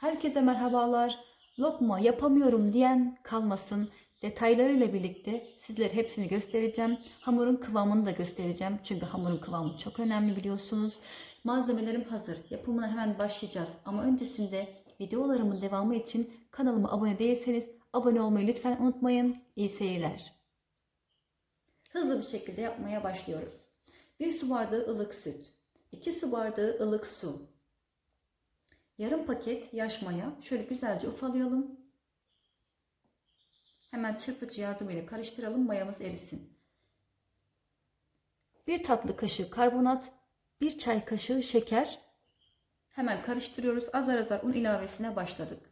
Herkese merhabalar. Lokma yapamıyorum diyen kalmasın. Detaylarıyla birlikte sizlere hepsini göstereceğim. Hamurun kıvamını da göstereceğim. Çünkü hamurun kıvamı çok önemli biliyorsunuz. Malzemelerim hazır. Yapımına hemen başlayacağız. Ama öncesinde videolarımın devamı için kanalıma abone değilseniz abone olmayı lütfen unutmayın. İyi seyirler. Hızlı bir şekilde yapmaya başlıyoruz. 1 su bardağı ılık süt, 2 su bardağı ılık su, yarım paket yaş maya şöyle güzelce ufalayalım. Hemen çırpıcı yardımıyla karıştıralım mayamız erisin. 1 tatlı kaşığı karbonat, 1 çay kaşığı şeker. Hemen karıştırıyoruz. Azar azar un ilavesine başladık.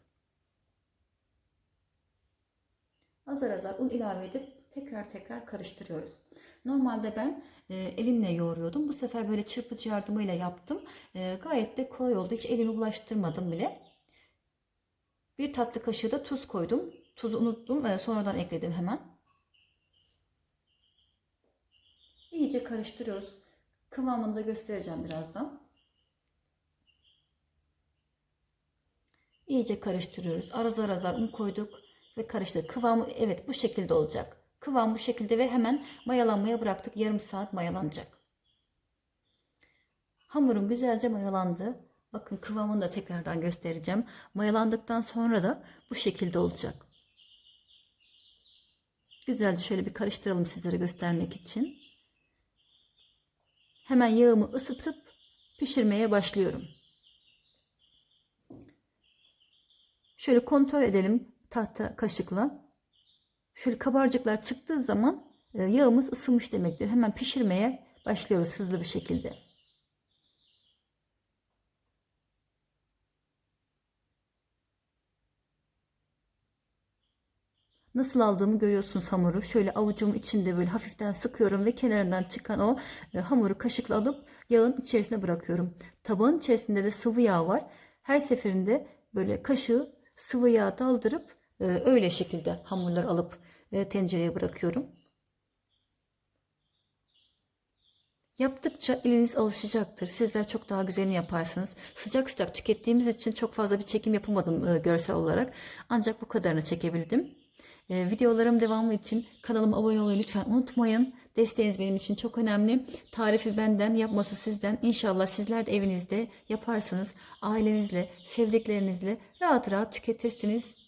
Azar azar un ilave edip tekrar tekrar karıştırıyoruz. Normalde ben e, elimle yoğuruyordum. Bu sefer böyle çırpıcı yardımıyla yaptım. E, gayet de kolay oldu. Hiç elimi bulaştırmadım bile. Bir tatlı kaşığı da tuz koydum. Tuzu unuttum. E, sonradan ekledim hemen. İyice karıştırıyoruz. Kıvamını da göstereceğim birazdan. İyice karıştırıyoruz. Arazar azar un koyduk ve karıştırdık. Kıvamı evet bu şekilde olacak. Kıvam bu şekilde ve hemen mayalanmaya bıraktık. Yarım saat mayalanacak. Hamurum güzelce mayalandı. Bakın kıvamını da tekrardan göstereceğim. Mayalandıktan sonra da bu şekilde olacak. Güzelce şöyle bir karıştıralım sizlere göstermek için. Hemen yağımı ısıtıp pişirmeye başlıyorum. Şöyle kontrol edelim tahta kaşıkla. Şöyle kabarcıklar çıktığı zaman e, yağımız ısınmış demektir. Hemen pişirmeye başlıyoruz hızlı bir şekilde. Nasıl aldığımı görüyorsunuz hamuru. Şöyle avucum içinde böyle hafiften sıkıyorum ve kenarından çıkan o e, hamuru kaşıkla alıp yağın içerisine bırakıyorum. Tabağın içerisinde de sıvı yağ var. Her seferinde böyle kaşığı sıvı yağ daldırıp öyle şekilde hamurları alıp e, tencereye bırakıyorum. Yaptıkça eliniz alışacaktır. Sizler çok daha güzelini yaparsınız. Sıcak sıcak tükettiğimiz için çok fazla bir çekim yapamadım e, görsel olarak. Ancak bu kadarını çekebildim. E, videolarım devamı için kanalıma abone olmayı lütfen unutmayın. Desteğiniz benim için çok önemli. Tarifi benden, yapması sizden. İnşallah sizler de evinizde yaparsınız. Ailenizle, sevdiklerinizle rahat rahat tüketirsiniz.